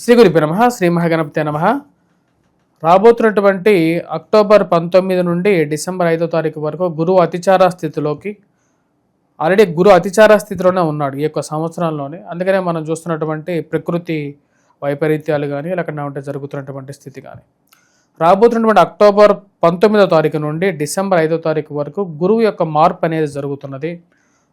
శ్రీ గురుపి నమ శ్రీ మహాగణపతి నమ. రాబోతున్నటువంటి అక్టోబర్ పంతొమ్మిది నుండి డిసెంబర్ ఐదో తారీఖు వరకు గురువు అతిచార స్థితిలోకి ఆల్రెడీ గురు అతిచార స్థితిలోనే ఉన్నాడు ఈ యొక్క సంవత్సరంలోనే. అందుకనే మనం చూస్తున్నటువంటి ప్రకృతి వైపరీత్యాలు కానీ లేకుండా ఉంటే జరుగుతున్నటువంటి స్థితి కానీ రాబోతున్నటువంటి అక్టోబర్ పంతొమ్మిదో తారీఖు నుండి డిసెంబర్ ఐదో తారీఖు వరకు గురువు యొక్క మార్పు అనేది జరుగుతున్నది.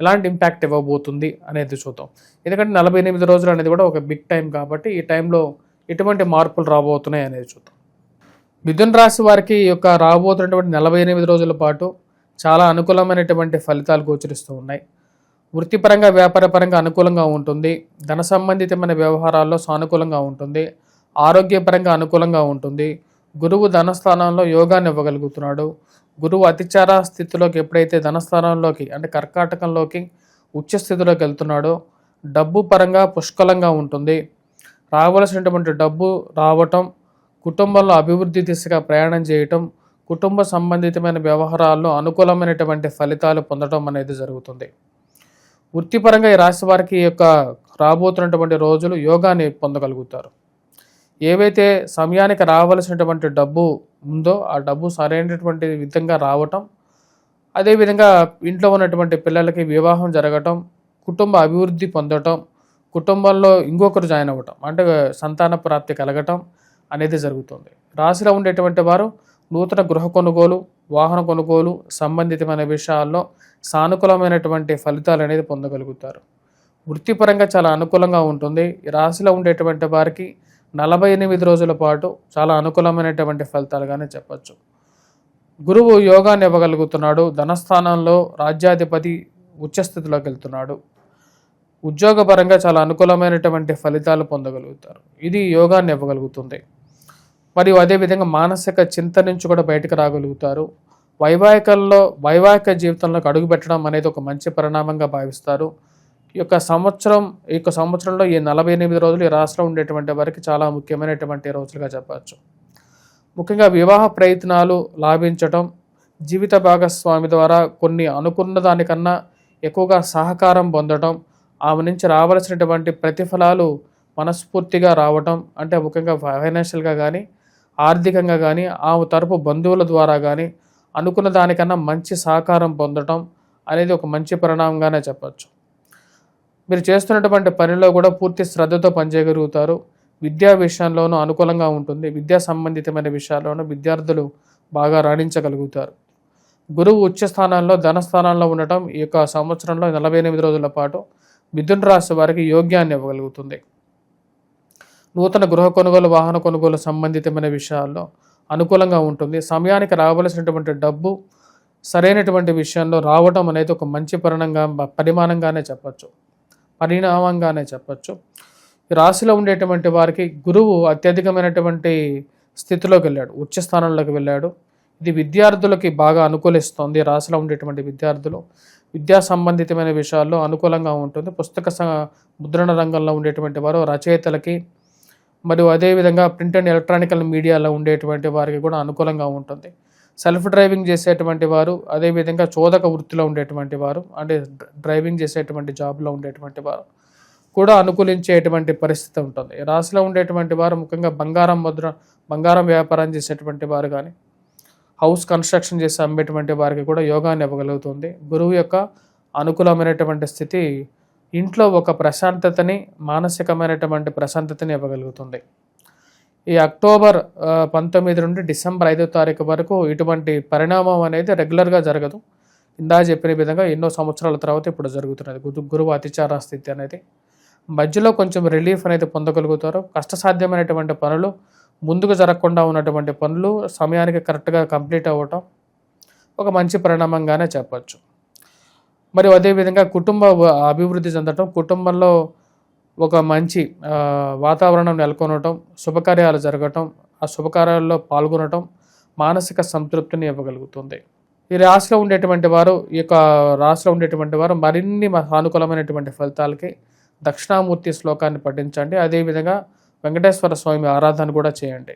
ఎలాంటి ఇంపాక్ట్ ఇవ్వబోతుంది అనేది చూద్దాం. ఎందుకంటే నలభై ఎనిమిది రోజులు అనేది కూడా ఒక బిగ్ టైం కాబట్టి ఈ టైంలో ఎటువంటి మార్పులు రాబోతున్నాయి అనేది చూద్దాం. మిథున రాశి వారికి ఈ యొక్క రాబోతున్నటువంటి నలభై ఎనిమిది రోజుల పాటు చాలా అనుకూలమైనటువంటి ఫలితాలు గోచరిస్తూ ఉన్నాయి. వృత్తిపరంగా వ్యాపారపరంగా అనుకూలంగా ఉంటుంది. ధన సంబంధితమైన వ్యవహారాల్లో సానుకూలంగా ఉంటుంది. ఆరోగ్యపరంగా అనుకూలంగా ఉంటుంది. గురువు ధనస్థానంలో యోగాన్ని ఇవ్వగలుగుతున్నాడు. గురువు అతిచార స్థితిలోకి ఎప్పుడైతే ధనస్థానంలోకి అంటే కర్కాటకంలోకి ఉచ్చ స్థితిలోకి వెళ్తున్నాడో డబ్బు పరంగా పుష్కలంగా ఉంటుంది. రావలసినటువంటి డబ్బు రావటం కుటుంబంలో అభివృద్ధి దిశగా ప్రయాణం చేయటం కుటుంబ సంబంధితమైన వ్యవహారాల్లో అనుకూలమైనటువంటి ఫలితాలు పొందడం అనేది జరుగుతుంది. వృత్తిపరంగా ఈ రాశి వారికి ఈ యొక్క రాబోతున్నటువంటి రోజులు యోగాన్ని పొందగలుగుతారు. ఏవైతే సమయానికి రావలసినటువంటి డబ్బు ఉందో ఆ డబ్బు సరైనటువంటి విధంగా రావటం అదేవిధంగా ఇంట్లో ఉన్నటువంటి పిల్లలకి వివాహం జరగటం కుటుంబ అభివృద్ధి పొందటం కుటుంబంలో ఇంకొకరు జాయిన్ అవ్వటం అంటే సంతాన ప్రాప్తి కలగటం అనేది జరుగుతుంది. రాశిలో ఉండేటువంటి వారు నూతన గృహ కొనుగోలు వాహన కొనుగోలు సంబంధితమైన విషయాల్లో సానుకూలమైనటువంటి ఫలితాలు అనేది పొందగలుగుతారు. వృత్తిపరంగా చాలా అనుకూలంగా ఉంటుంది. రాశిలో ఉండేటువంటి వారికి నలభై ఎనిమిది రోజుల పాటు చాలా అనుకూలమైనటువంటి ఫలితాలుగానే చెప్పచ్చు. గురువు యోగాన్ని ఇవ్వగలుగుతున్నాడు. ధనస్థానంలో రాజ్యాధిపతి ఉచ్చస్థితిలోకి వెళ్తున్నాడు. ఉద్యోగపరంగా చాలా అనుకూలమైనటువంటి ఫలితాలు పొందగలుగుతారు. ఇది యోగాన్ని ఇవ్వగలుగుతుంది. మరియు అదేవిధంగా మానసిక చింత నుంచి కూడా బయటకు రాగలుగుతారు. వైవాహికల్లో వైవాహిక జీవితంలోకి అడుగుపెట్టడం అనేది ఒక మంచి పరిణామంగా భావిస్తారు. యొక్క సంవత్సరం ఈ యొక్క సంవత్సరంలో ఈ నలభై ఎనిమిది రోజులు ఈ రాష్ట్రం ఉండేటువంటి వారికి చాలా ముఖ్యమైనటువంటి రోజులుగా చెప్పవచ్చు. ముఖ్యంగా వివాహ ప్రయత్నాలు లాభించటం జీవిత భాగస్వామి ద్వారా కొన్ని అనుకున్న దానికన్నా ఎక్కువగా సహకారం పొందటం ఆమె నుంచి రావాల్సినటువంటి ప్రతిఫలాలు మనస్ఫూర్తిగా రావటం అంటే ముఖ్యంగా ఫైనాన్షియల్గా కానీ ఆర్థికంగా కానీ ఆమె తరపు బంధువుల ద్వారా కానీ అనుకున్న దానికన్నా మంచి సహకారం పొందటం అనేది ఒక మంచి పరిణామంగానే చెప్పచ్చు మీరు చేస్తున్నటువంటి పనిలో కూడా పూర్తి శ్రద్ధతో పనిచేయగలుగుతారు. విద్యా విషయంలోనూ అనుకూలంగా ఉంటుంది. విద్యా సంబంధితమైన విషయాల్లోనూ విద్యార్థులు బాగా రాణించగలుగుతారు. గురువు ఉచ్చ స్థానాల్లో ధనస్థానాల్లో ఉండటం ఈ యొక్క సంవత్సరంలో నలభై ఎనిమిది రోజుల పాటు మిథున రాశి వారికి యోగ్యాన్ని ఇవ్వగలుగుతుంది. నూతన గృహ కొనుగోలు వాహన కొనుగోలు సంబంధితమైన విషయాల్లో అనుకూలంగా ఉంటుంది. సమయానికి రావలసినటువంటి డబ్బు సరైనటువంటి విషయంలో రావడం అనేది ఒక మంచి పరిణంగా పరిమాణంగానే చెప్పచ్చు. పరిణామంగానే చెప్పచ్చు. ఈ రాశిలో ఉండేటువంటి వారికి గురువు అత్యధికమైనటువంటి స్థితిలోకి వెళ్ళాడు ఉచ్చ స్థానంలోకి వెళ్ళాడు. ఇది విద్యార్థులకి బాగా అనుకూలిస్తుంది రాశిలో ఉండేటువంటి విద్యార్థులు. విద్యా సంబంధితమైన విషయాల్లో అనుకూలంగా ఉంటుంది. పుస్తక ముద్రణ రంగంలో ఉండేటువంటి వారు రచయితలకి మరియు అదేవిధంగా ప్రింట్ అండ్ ఎలక్ట్రానికల్ మీడియాలో ఉండేటువంటి వారికి కూడా అనుకూలంగా ఉంటుంది. సెల్ఫ్ డ్రైవింగ్ చేసేటువంటి వారు అదేవిధంగా చోదక వృత్తిలో ఉండేటువంటి వారు అంటే డ్రైవింగ్ చేసేటువంటి జాబ్లో ఉండేటువంటి వారు కూడా అనుకూలించేటువంటి పరిస్థితి ఉంటుంది. రాశిలో ఉండేటువంటి వారు ముఖ్యంగా బంగారం ముద్ర బంగారం వ్యాపారం చేసేటువంటి వారు కానీ హౌస్ కన్స్ట్రక్షన్ చేసి అమ్మేటువంటి వారికి కూడా యోగాన్ని ఇవ్వగలుగుతుంది. గురువు యొక్క అనుకూలమైనటువంటి స్థితి ఇంట్లో ఒక ప్రశాంతతని మానసికమైనటువంటి ప్రశాంతతని ఇవ్వగలుగుతుంది. ఈ అక్టోబర్ పంతొమ్మిది నుండి డిసెంబర్ ఐదో తారీఖు వరకు ఇటువంటి పరిణామం అనేది రెగ్యులర్గా జరగదు. ఇందా చెప్పిన విధంగా ఎన్నో సంవత్సరాల తర్వాత ఇప్పుడు జరుగుతున్నది. గురు గురువు అతిచార స్థితి అనేది. మధ్యలో కొంచెం రిలీఫ్ అనేది పొందగలుగుతారు. కష్టసాధ్యమైనటువంటి పనులు ముందుకు జరగకుండా ఉన్నటువంటి పనులు సమయానికి కరెక్ట్గా కంప్లీట్ అవ్వటం ఒక మంచి పరిణామంగానే చెప్పచ్చు. మరియు అదేవిధంగా కుటుంబ అభివృద్ధి చెందటం కుటుంబంలో ఒక మంచి వాతావరణం నెలకొనటం శుభకార్యాలు జరగటం ఆ శుభకార్యాల్లో పాల్గొనటం మానసిక సంతృప్తిని ఇవ్వగలుగుతుంది. ఈ రాశిలో ఉండేటువంటి వారు ఈ యొక్క రాశిలో ఉండేటువంటి వారు మరిన్ని సానుకూలమైనటువంటి ఫలితాలకి దక్షిణామూర్తి శ్లోకాన్ని పఠించండి. అదేవిధంగా వెంకటేశ్వర స్వామి ఆరాధన కూడా చేయండి.